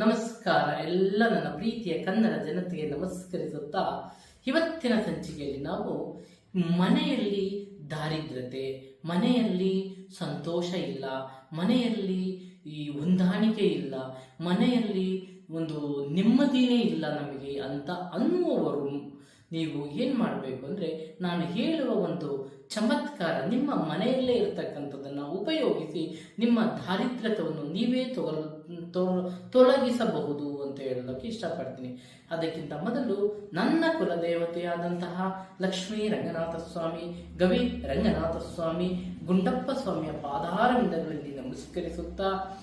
ನಮಸ್ಕಾರ. ಎಲ್ಲ ನನ್ನ ಪ್ರೀತಿಯ ಕನ್ನಡ ಜನತೆಗೆ ನಮಸ್ಕರಿಸುತ್ತಾ ಇವತ್ತಿನ ಸಂಚಿಕೆಯಲ್ಲಿ ನಾವು ಮನೆಯಲ್ಲಿ ದಾರಿದ್ರತೆ ಮನೆಯಲ್ಲಿ ಸಂತೋಷ ಇಲ್ಲ, ಮನೆಯಲ್ಲಿ ಈ ಹೊಂದಾಣಿಕೆ ಇಲ್ಲ, ಮನೆಯಲ್ಲಿ ಒಂದು ನೆಮ್ಮದಿನೇ ಇಲ್ಲ ನಮಗೆ ಅಂತ ಅನ್ನುವವರು ನೀವು ಏನು ಮಾಡಬೇಕು ಅಂದರೆ ನಾನು ಹೇಳುವ ಒಂದು ಚಮತ್ಕಾರ ನಿಮ್ಮ ಮನೆಯಲ್ಲೇ ಇರತಕ್ಕಂಥದ್ದನ್ನು ನಿಮ್ಮ ದಾರಿದ್ರ್ಯತವನ್ನು ನೀವೇ ತೊಗಲು ತೊಲಗಿಸಬಹುದು ಅಂತ ಹೇಳೋದಕ್ಕೆ ಇಷ್ಟಪಡ್ತೀನಿ. ಅದಕ್ಕಿಂತ ಮೊದಲು ನನ್ನ ಕುಲದೇವತೆಯಾದಂತಹ ಲಕ್ಷ್ಮೀ ರಂಗನಾಥ ಸ್ವಾಮಿ, ಗವಿ ರಂಗನಾಥ ಸ್ವಾಮಿ, ಗುಂಡಪ್ಪ ಸ್ವಾಮಿಯ ಪಾದಾರವಿಂದಗಳಲ್ಲಿ ನಮಸ್ಕರಿಸುತ್ತಾ,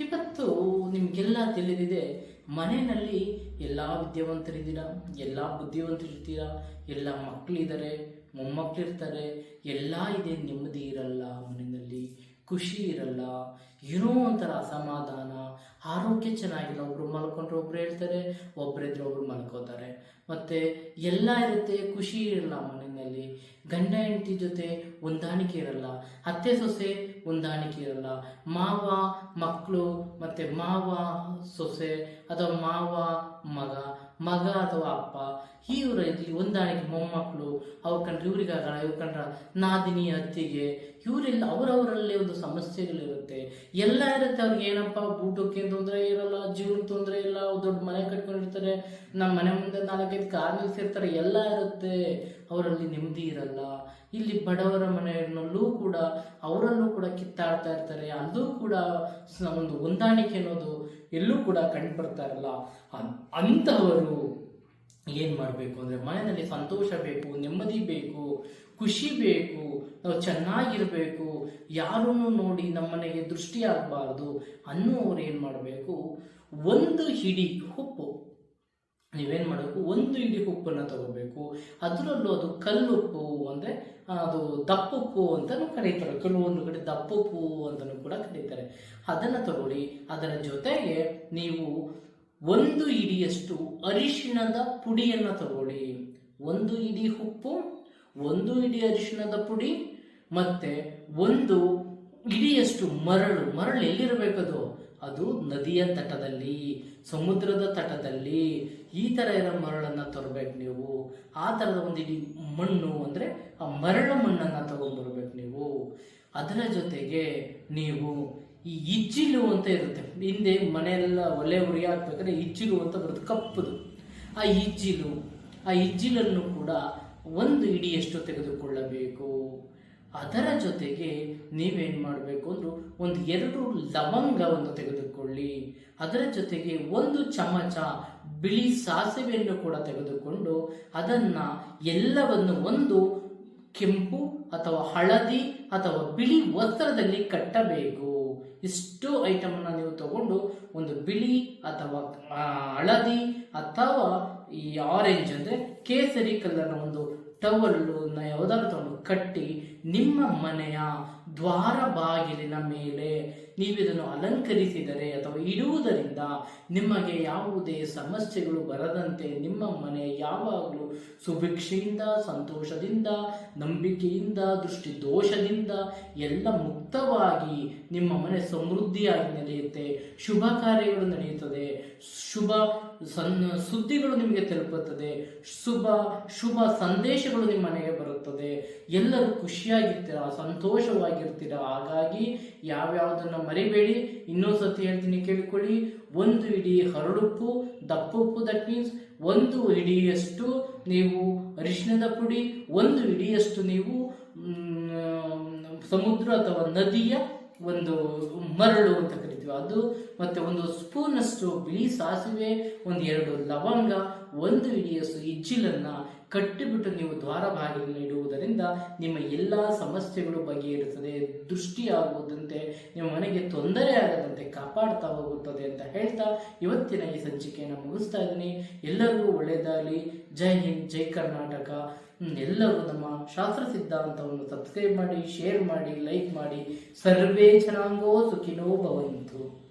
ಇವತ್ತು ನಿಮಗೆಲ್ಲ ತಿಳಿದಿದೆ, ಮನೆಯಲ್ಲಿ ಎಲ್ಲ ವಿದ್ಯಾವಂತರಿದ್ದೀರಾ? ಎಲ್ಲ ಬುದ್ಧಿವಂತರಿರ್ತೀರಾ? ಎಲ್ಲ ಮಕ್ಕಳಿದ್ದಾರೆ ಮೊಮ್ಮಕ್ಕಳಿರ್ತಾರೆ ಎಲ್ಲ ಇದೆ, ನೆಮ್ಮದಿ ಇರಲ್ಲ ಮನೆಯಲ್ಲಿ. ಖುಷಿ ಇರಲ್ಲ. ಏನೋ ಒಂಥರ ಅಸಮಾಧಾನ. ಆರೋಗ್ಯ ಚೆನ್ನಾಗಿಲ್ಲ. ಒಬ್ರು ಮಲ್ಕೊಂಡ್ರೆ ಒಬ್ರು ಹೇಳ್ತಾರೆ ಒಬ್ಬರಿದ್ರೆ ಒಬ್ರು ಮಲ್ಕೋತಾರೆ. ಮತ್ತೆ ಎಲ್ಲ ಇರುತ್ತೆ. ಖುಷಿ ಇರಲ್ಲ ಮನೆಯಲ್ಲಿ. ಗಂಡ ಹೆಂಡತಿ ಜೊತೆ ಹೊಂದಾಣಿಕೆ ಇರಲ್ಲ. ಅತ್ತೆ ಸೊಸೆ ಹೊಂದಾಣಿಕೆ ಇರಲ್ಲ. ಮಾವ ಮಕ್ಕಳು ಮತ್ತೆ ಮಾವ ಸೊಸೆ ಅಥವಾ ಮಾವ ಮಗ ಮಗ ಅಥವಾ ಅಪ್ಪ ಇವರ ಇಲ್ಲಿ ಹೊಂದಾಣಿಕೆ ಮೊಮ್ಮಕ್ಕಳು ಅವ್ರ ಕಂಡ್ರೆ ಇವ್ರಿಗಾಗಲ್ಲ ಇವ್ರ ಕಂಡ್ರ ನಾದಿನಿ, ಅತ್ತಿಗೆ. ಇವರೆಲ್ಲ ಅವರವರಲ್ಲೇ ಒಂದು ಸಮಸ್ಯೆಗಳಿರುತ್ತೆ. ಎಲ್ಲ ಇರುತ್ತೆ. ಅವ್ರಿಗೆ ಏನಪ್ಪ, ಊಟಕ್ಕೆ ತೊಂದರೆ ಇರಲ್ಲ ಜೀವನ ತೊಂದರೆ ಇಲ್ಲ ದೊಡ್ಡ ಮನೆ ಕಟ್ಕೊಂಡಿರ್ತಾರೆ. ನಮ್ಮ ಮನೆ ಮುಂದೆ ನಾಲ್ಕೈದು ಕಾರ್ ನಿಲ್ಸಿರ್ತಾರೆ. ಎಲ್ಲ ಇರುತ್ತೆ. ಅವರಲ್ಲಿ ನೆಮ್ಮದಿ ಇರಲ್ಲ. ಇಲ್ಲಿ ಬಡವರ ಮನೆಯಲ್ಲೂ ಕೂಡ, ಅವರಲ್ಲೂ ಕೂಡ ಕಿತ್ತಾಡ್ತಾ ಇರ್ತಾರೆ. ಅಲ್ಲೂ ಕೂಡ ಒಂದು ಹೊಂದಾಣಿಕೆ ಅನ್ನೋದು ಎಲ್ಲೂ ಕೂಡ ಕಂಡು ಬರ್ತಾ ಇರಲ್ಲ ಅಂತಹವರು ಏನು ಮಾಡಬೇಕು ಅಂದರೆ ಮನೆಯಲ್ಲಿ ಸಂತೋಷ ಬೇಕು, ನೆಮ್ಮದಿ ಬೇಕು, ಖುಷಿ ಬೇಕು, ನಾವು ಚೆನ್ನಾಗಿರಬೇಕು, ಯಾರನ್ನು ನೋಡಿ ನಮ್ಮನೆಗೆ ದೃಷ್ಟಿ ಆಗಬಾರ್ದು ಅನ್ನೋರು ಏನು ಮಾಡಬೇಕು? ಒಂದು ಹಿಡಿ ಉಪ್ಪು. ನೀವೇನು ಮಾಡಬೇಕು? ಒಂದು ಹಿಡಿ ಉಪ್ಪನ್ನು ತಗೋಬೇಕು. ಅದರಲ್ಲೂ ಅದು ಕಲ್ಲುಪ್ಪು ಅಂದರೆ, ಅದು ದಪ್ಪುಪ್ಪು ಅಂತಲೂ ಕರೀತಾರೆ. ಕೆಲವೊಂದು ಕಡೆ ದಪ್ಪುಪ್ಪು ಅಂತಲೂ ಕೂಡ ಕರೀತಾರೆ. ಅದನ್ನು ತಗೊಳ್ಳಿ. ಅದರ ಜೊತೆಗೆ ನೀವು ಒಂದು ಇಡಿಯಷ್ಟು ಅರಿಶಿಣದ ಪುಡಿಯನ್ನು ತಗೊಳ್ಳಿ. ಒಂದು ಇಡಿ ಉಪ್ಪು, ಒಂದು ಇಡಿ ಅರಿಶಿಣದ ಪುಡಿ, ಮತ್ತೆ ಒಂದು ಇಡಿಯಷ್ಟು ಮರಳು. ಮರಳು ಎಲ್ಲಿರಬೇಕದು? ಅದು ನದಿಯ ತಟದಲ್ಲಿ, ಸಮುದ್ರದ ತಟದಲ್ಲಿ. ಈ ಥರ ಇರೋ ಮರಳನ್ನು ತರಬೇಕು ನೀವು. ಆ ಥರದ ಒಂದು ಇಡೀ ಮಣ್ಣು ಅಂದರೆ ಆ ಮರಳು ಮಣ್ಣನ್ನು ತಗೊಂಡ್ಬರ್ಬೇಕು ನೀವು. ಅದರ ಜೊತೆಗೆ ನೀವು ಈ ಇಜ್ಜಿಲು ಅಂತ ಇರುತ್ತೆ. ಹಿಂದೆ ಮನೆಯೆಲ್ಲ ಒಲೆ ಉರಿ ಹಾಕ್ಬೇಕಾದ್ರೆ ಇಜ್ಜಿಲು ಅಂತ ಬರುತ್ತೆ, ಕಪ್ಪದು. ಆ ಇಜ್ಜಿಲು ಆ ಇಜ್ಜಿಲನ್ನು ಕೂಡ ಒಂದು ಇಡಿಯಷ್ಟು ತೆಗೆದುಕೊಳ್ಳಬೇಕು. ಅದರ ಜೊತೆಗೆ ನೀವೇನು ಮಾಡಬೇಕು ಅಂದ್ರೆ, ಒಂದು ಎರಡು ಲವಂಗವನ್ನು ತೆಗೆದುಕೊಳ್ಳಿ. ಅದರ ಜೊತೆಗೆ ಒಂದು ಚಮಚ ಬಿಳಿ ಸಾಸಿವೆಯನ್ನು ಕೂಡ ತೆಗೆದುಕೊಂಡು ಅದನ್ನು ಎಲ್ಲವನ್ನು ಒಂದು ಕೆಂಪು ಅಥವಾ ಹಳದಿ ಅಥವಾ ಬಿಳಿ ವಸ್ತ್ರದಲ್ಲಿ ಕಟ್ಟಬೇಕು. ಇಷ್ಟು ಐಟಮನ್ನು ನೀವು ತಗೊಂಡು ಒಂದು ಬಿಳಿ ಅಥವಾ ಹಳದಿ ಅಥವಾ ಈ ಆರೆಂಜ್ ಅಂದರೆ ಕೇಸರಿ ಕಲರ್ನ ಒಂದು ಟವಲ್ನ ಯಾವುದಾದ್ರು ತಗೊಂಡು ಕಟ್ಟಿ ನಿಮ್ಮ ಮನೆಯ ದ್ವಾರ ಬಾಗಿಲಿನ ಮೇಲೆ. ನೀವಿದನ್ನು ಅಲಂಕರಿಸಿದರೆ ಅಥವಾ ಇಡುವುದರಿಂದ ನಿಮಗೆ ಯಾವುದೇ ಸಮಸ್ಯೆಗಳು ಬರದಂತೆ ನಿಮ್ಮ ಮನೆ ಯಾವಾಗಲೂ ಸುಭಿಕ್ಷೆಯಿಂದ, ಸಂತೋಷದಿಂದ, ನಂಬಿಕೆಯಿಂದ ದೃಷ್ಟಿ ದೋಷದಿಂದ ಎಲ್ಲ ಮುಕ್ತವಾಗಿ ನಿಮ್ಮ ಮನೆ ಸಮೃದ್ಧಿಯಾಗಿ ನಡೆಯುತ್ತೆ. ಶುಭ ಕಾರ್ಯಗಳು ನಡೆಯುತ್ತದೆ. ಶುಭ ಸುದ್ದಿಗಳು ನಿಮಗೆ ತಲುಪುತ್ತದೆ. ಶುಭ ಶುಭ ಸಂದೇಶಗಳು ನಿಮ್ಮ ಮನೆಗೆ ಬರುತ್ತದೆ. ಎಲ್ಲರೂ ಖುಷಿಯಾಗಿರ್ತೀರಾ, ಸಂತೋಷವಾಗಿರ್ತೀರ. ಹಾಗಾಗಿ ಯಾವ್ಯಾವುದನ್ನು ಮರಿಬೇಡಿ. ಇನ್ನೊಂದು ಸತಿ ಹೇಳ್ತೀನಿ ಕೇಳಿಕೊಳ್ಳಿ. ಒಂದು ಇಡೀ ಹರಳುಪ್ಪು ದಪ್ಪುಪ್ಪು ದಟ್ ಮೀನ್ಸ್ ಒಂದು ಇಡಿಯಷ್ಟು ನೀವು ಅರಿಶಿಣದ ಪುಡಿ, ಒಂದು ಇಡಿಯಷ್ಟು ನೀವು ಸಮುದ್ರ ಅಥವಾ ನದಿಯ ಒಂದು ಮರಳು ಅಂತ ಕರಿತೀವಿ. ಅದು ಮತ್ತೆ ಒಂದು ಸ್ಪೂನ್ ಅಷ್ಟು ಬಿಳಿ ಸಾಸಿವೆ, ಒಂದು ಎರಡು ಲವಂಗ, ಒಂದು ಇಡಿಯಷ್ಟು ಇಜ್ಜಿಲನ್ನ ಕಟ್ಟಿಬಿಟ್ಟು ನೀವು ದ್ವಾರ ಬಾಗಿಲನ್ನು ಇಡುವುದರಿಂದ ನಿಮ್ಮ ಎಲ್ಲ ಸಮಸ್ಯೆಗಳು ಬಗೆಹರಿಸುತ್ತದೆ ದೃಷ್ಟಿ ಆಗುವುದಂತೆ, ನಿಮ್ಮ ಮನೆಗೆ ತೊಂದರೆ ಆಗದಂತೆ ಕಾಪಾಡ್ತಾ ಹೋಗುತ್ತದೆ ಅಂತ ಹೇಳ್ತಾ ಇವತ್ತಿನ ಈ ಸಂಚಿಕೆಯನ್ನು ಮುಗಿಸ್ತಾ ಇದ್ದೀನಿ. ಎಲ್ಲರಿಗೂ ಒಳ್ಳೆಯದಾಗಲಿ. ಜೈ ಹಿಂದ್, ಜೈ ಕರ್ನಾಟಕ. ಎಲ್ಲರೂ ನಮ್ಮ ಶಾಸ್ತ್ರ ಸಿದ್ಧಾಂತವನ್ನು ಸಬ್ಸ್ಕ್ರೈಬ್ ಮಾಡಿ ಶೇರ್ ಮಾಡಿ ಲೈಕ್ ಮಾಡಿ. ಸರ್ವೇ ಜನಾಂಗೋ ಸುಖಿನೋ ಭವಂತು.